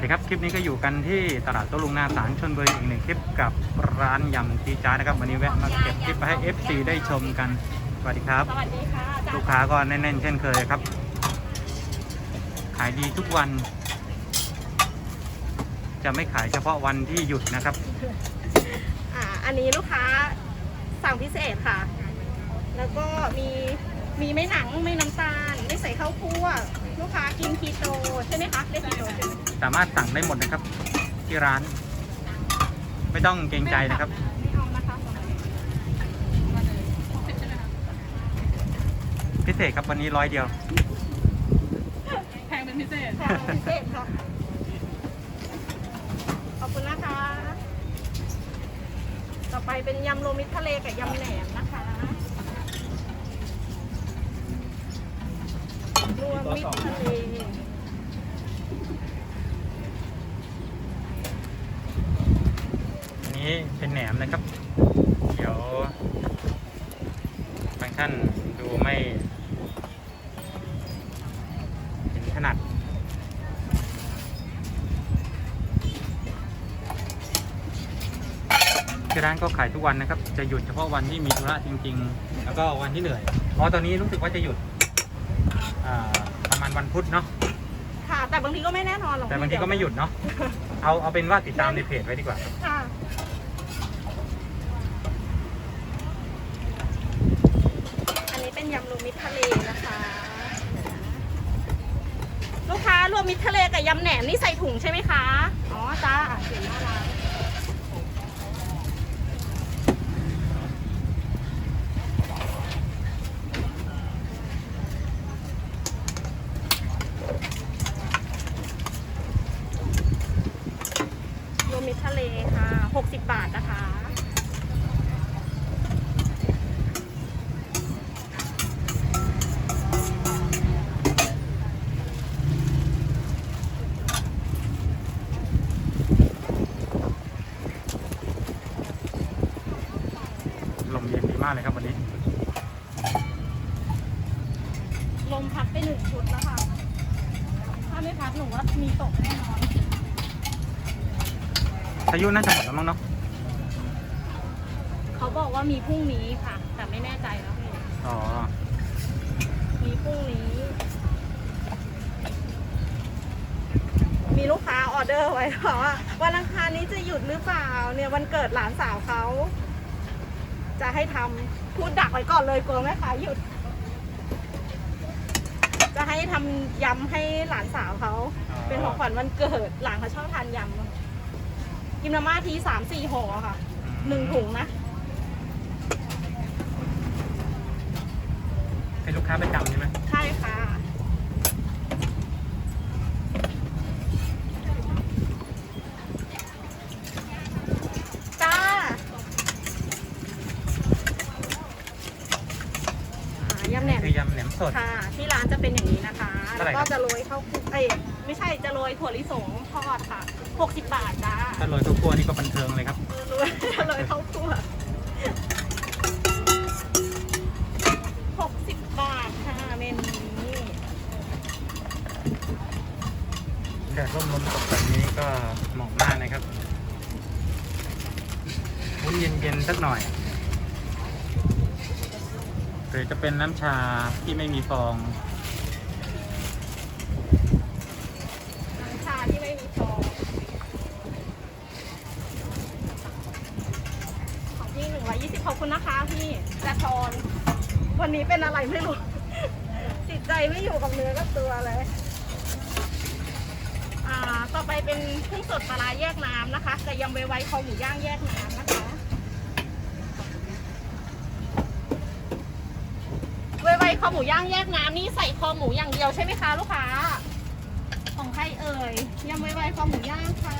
วัสดีครับ คลิปนี้ก็อยู่กันที่ตลาดโต้ลุงนาสารชนบุรีอีกหนึ่งคลิปกับร้านยำจีจ้านะครับ วันนี้แวะมาเก็บคลิปมาให้ FC ได้ชมกัน สวัสดีครับ สวัสดีค่ะจ้ะลูกค้าก็แน่นๆ เช่นเคยครับ ขายดีทุกวัน จะไม่ขายเฉพาะวันที่หยุดนะครับ อ่าอันนี้ลูกค้าสั่งพิเศษค่ะ แล้วก็มีมีไม่หนังไม่น้ำตาล ไม่ใส่ข้าวคั่ว ลูกค้ากินคีโตใช่ไหมคะได้คีโตใช่ไหม สามารถสั่งได้หมดนะครับ ที่ร้าน ไม่ต้องเกรงใจนะครับไม่เอานะคะพิเศษครับวันนี้ร้อยเดียว แพงเป็นพิเศษ ค่ะพิเศษค่ะ ขอบคุณนะคะ ต่อไปเป็นยำโรวมมิตรทะเลกับยำแหนมนะคะรวมมิตรทะเล นนี้เป็นแหนมนะครับ เดี๋ยวบางท่านดูไม่เห็นถนัดที่ร้านก็ขายทุกวันนะครับ จะหยุดเฉพาะวันที่มีธุระจริง ๆ แล้วก็วันที่เหนื่อยเพราะตอนนี้รู้สึกว่าจะหยุดอ่าประมาณวันพุธเนาะค่ะ แต่บางทีก็ไม่แน่นอนหรอกแต่บางทีก็ไม่หยุดเนาะเอาเอาเป็นว่าติดตามในเพจไว้ดีกว่าค่ะ อันนี้เป็น ยำรวมมิตรทะเลนะคะ ลูกค้ารวมมิตรทะเลกับยำแหนมนี่ใส่ถุงใช่ไหมคะ อ๋อจ้าเขียนหน้าร้านรวมมิตรทะเลค่ะ 60 บาทนะคะ มพัดไปหนึ่งชุดแล้วค่ะ ถ้าไม่พัดหนูว่ามีตกแน่นอนพายุน่าจะหมดแล้วมั้งเนาะเขาบอกว่ามีพรุ่งนี้ค่ะ แต่ไม่แน่ใจแล้วพี่อ๋อมีพรุ่งนี้ มีลูกค้าออเดอร์ไว้ค่ะว่าวันอังคารนี้จะหยุดหรือเปล่า เนี่ยวันเกิดหลานสาวเขา จะให้ทำพูดดักไว้ก่อนเลยกลัวแม่ค้าหยุดจะให้ ทำยำให้หลานสาวเขา อ๋อ เป็นของขวัญวันเกิด หลานเขาชอบทานยำกินมาม่าทีสามสี่ห่อค่ะ หนึ่งถุงนะ เป็นลูกค้าประจำใช่ไหมใช่ค่ะ จ้าอ่ายำแหนม คือยำแหนม สด ค่ะ ที่ร้านจะเป็นอย่างนี้นะคะ เท่าไหแล้วร่ครับก็จะโรยข้าวคลุกเอ้ยไม่ใช่จะโรยถั่วลิสงทอดค่ะ 60 บาทจ้าถ้าโรยข้าวคั่วนี่ก็บันเทิงเลยครับ โรยโรยข้าวคั่ว60 บาทค่ะเมนูนี้แดดร่มลมตกแบบนี้ก็เหมาะมากนะครับวุ้นเย็นๆสักหน่อย หรือจะเป็นน้ำชาที่ไม่มีฟอง น้ำชาที่ไม่มีฟองของพี่หนึ่งร้อยยี่สิบขอบคุณนะคะพี่จะทอนวันนี้เป็นอะไรไม่รู้ จิตใจไม่อยู่กับเนื้อกับตัวเลย อ่า ต่อไปเป็นกุ้งสดปลาร้าแยกน้ำนะคะกับยำไวไวคอหมูย่างแยกน้ำนะ คอหมูย่างแยกน้ำนี่ใส่คอหมูอย่างเดียวใช่ไหมคะลูกค้า ของใครเอ่ยยำไวไวคอหมูย่างค่ะ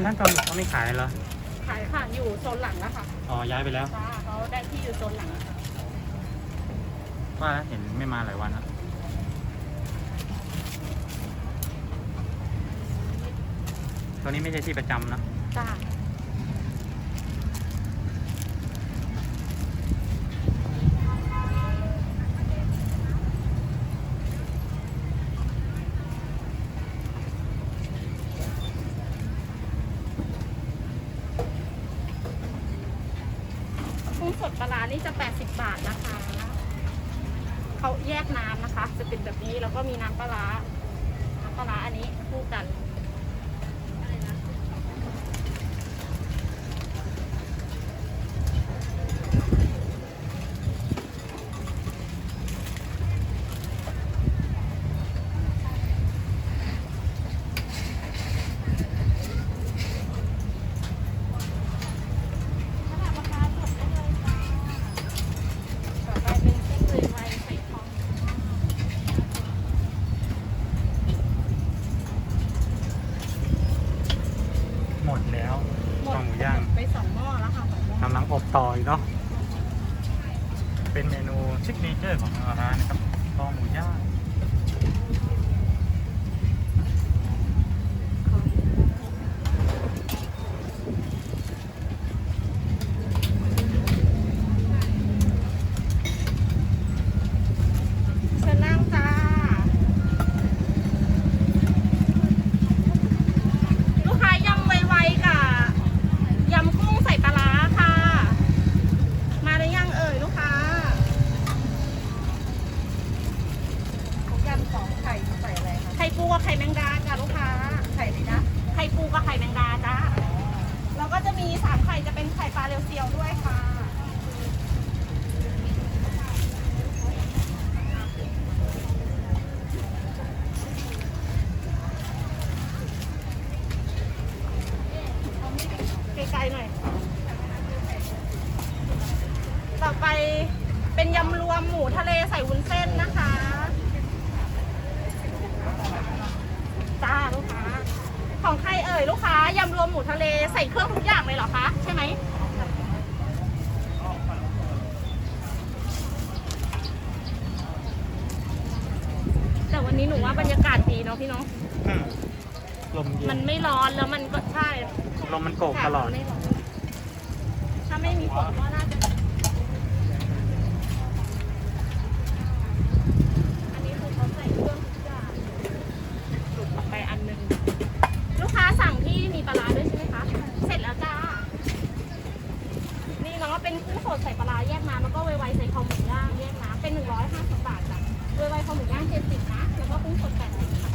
ไอ้ร้านปลาหมึกเขาไม่ขายเหรอ ขายค่ะ อยู่โซนหลังแล้วค่ะอ๋อ ย้ายไปแล้ว จ้าเขาได้ที่อยู่โซนหลังแล้วค่ะว่าแล้วเห็นไม่มาหลายวันแล้วตัวนี้ไม่ใช่ที่ประจำนะ จ้า กุ้งสดปลาร้านี่จะ 80 บาทนะคะ เขาแยกน้ำนะคะ จะเป็นแบบนี้แล้วก็มีน้ำปลาร้าน้ำปลาร้าอันนี้คู่กัน หนูว่าบรรยากาศดีเนาะพี่เนาะอืมลมเย็มันนไม่ร้อนแล้วมันก็ใช่ลมมันโกกตลอดค่ะมันไม่ร้อนถ้าไม่มีฝนก็น่าจะอันนี้คือเขาใส่เครื่องทุกอย่างหลุดออกไปอันหนึงลูกค้าสั่งที่มีปลาร้าด้วยใช่ไหมคะ เสร็จแล้วจ้า นี่เนาะเป็นกุ้งสดใส่ปลาร้าแยกน้ำแล้วก็ไวๆใส่คอหมูย่างแยกน้ำเป็นหนึ่งร้อยห้าสิบบาทจ้ะ ไวๆคอหมูย่างเจ็ดสิบนะ แล้วก็กุ้งสดแปดสิบค่ะ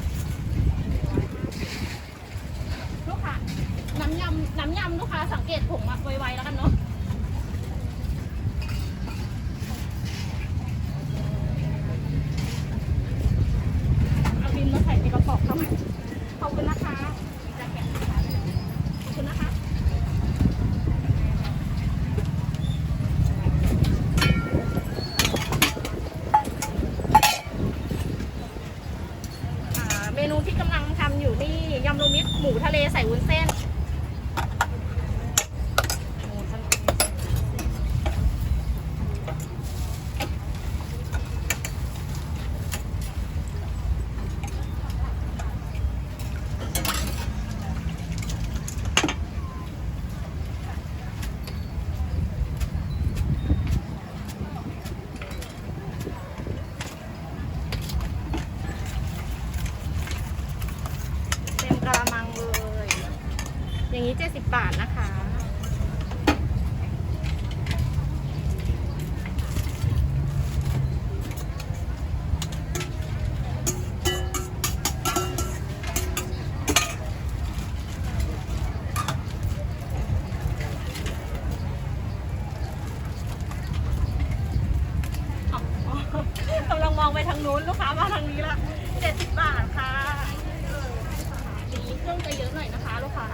ลูกค้าน้ำยำน้ำยำลูกค้าสังเกตผงอะไวๆแล้วกันเนาะ นี้70บาทนะคะ กำลังมองไปทางน้นลูกค้ามาทางนี้ละ70บาทค่ะ สีเครื่องจะเยอะหน่อยนะคะ ลูกค้า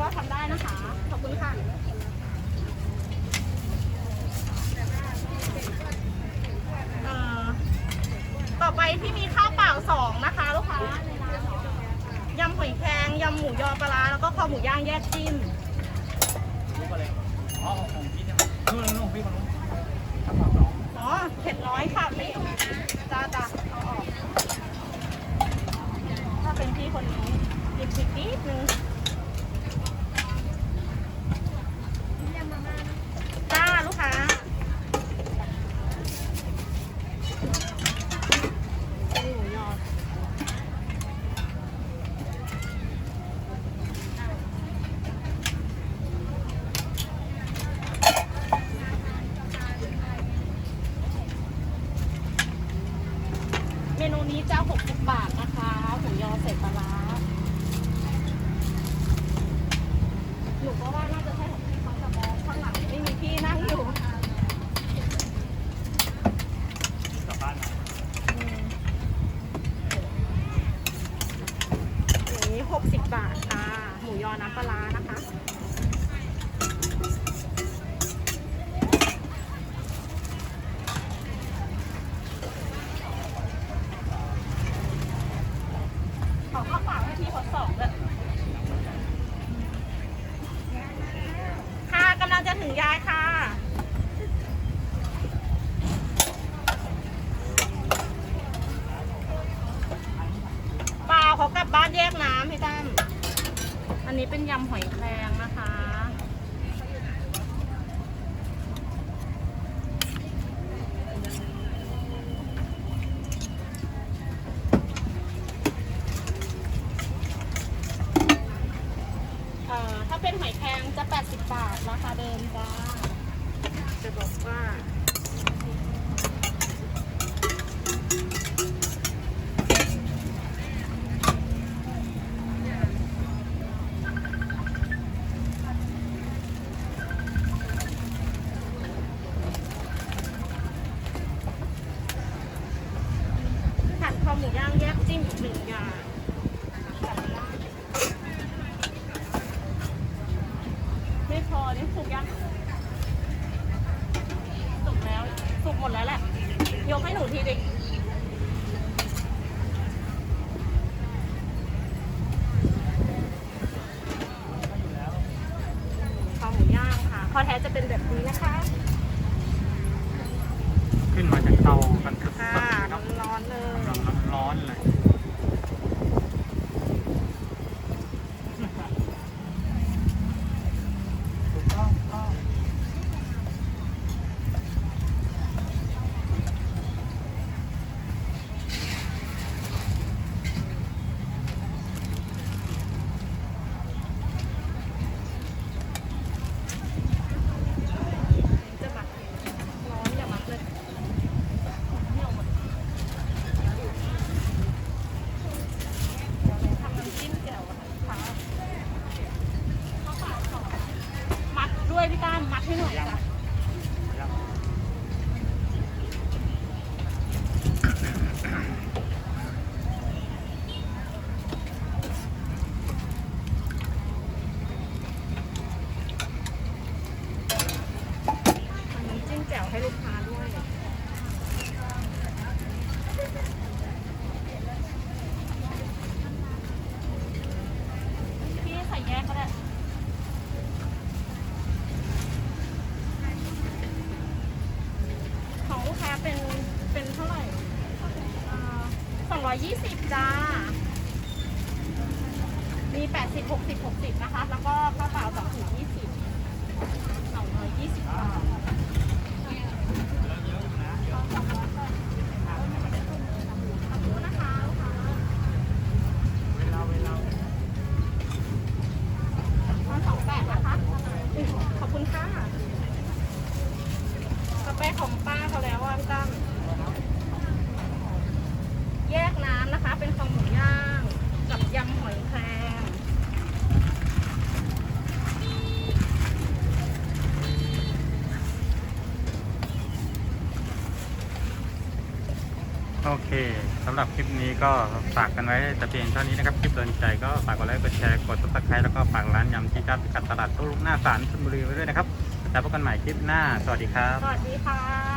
ก็ทำได้นะคะ ขอบคุณค่ะต่อไปที่มีข้าวเปล่าสองนะคะลูกค้ายำหอยแครงยำหมูยอปลาแล้วก็คอหมูย่างแยกจิ้มอ๋อเผ็ดร้อยค่ะพี่จ้าจ้าเอาออก ถ้าเป็นพี่คนนี้อีกสิบนิดนึง 60 บาทค่ะ หมูยอน้ำปลาร้านะคะ เขากลับบ้านแยกน้ำให้ตั้มอันนี้เป็นยำหอยแครงนะคะถ้าเป็นหอยแครงจะ 80 บาท ราคาเดิมจ้า จะบอกว่า แท้จะเป็นแบบนี้นะคะ 220 จ้า มี 80 60 60 นะคะ แล้วก็กระเป๋า2ถุง20 220บาท เคสำหรับคลิปนี้ก็ฝากกันไว้แต่เพียงเท่านี้นะครับ คลิปโดนใจก็ฝากกดไลค์กดแชร์กดติดตามแล้วก็ฝากร้านยำที่จ้าพิกัดตลาดโต้รุ่งหน้าศาลชลบุรีไว้ด้วยนะครับ แล้วพบกันใหม่คลิปหน้า สวัสดีครับ สวัสดีค่ะ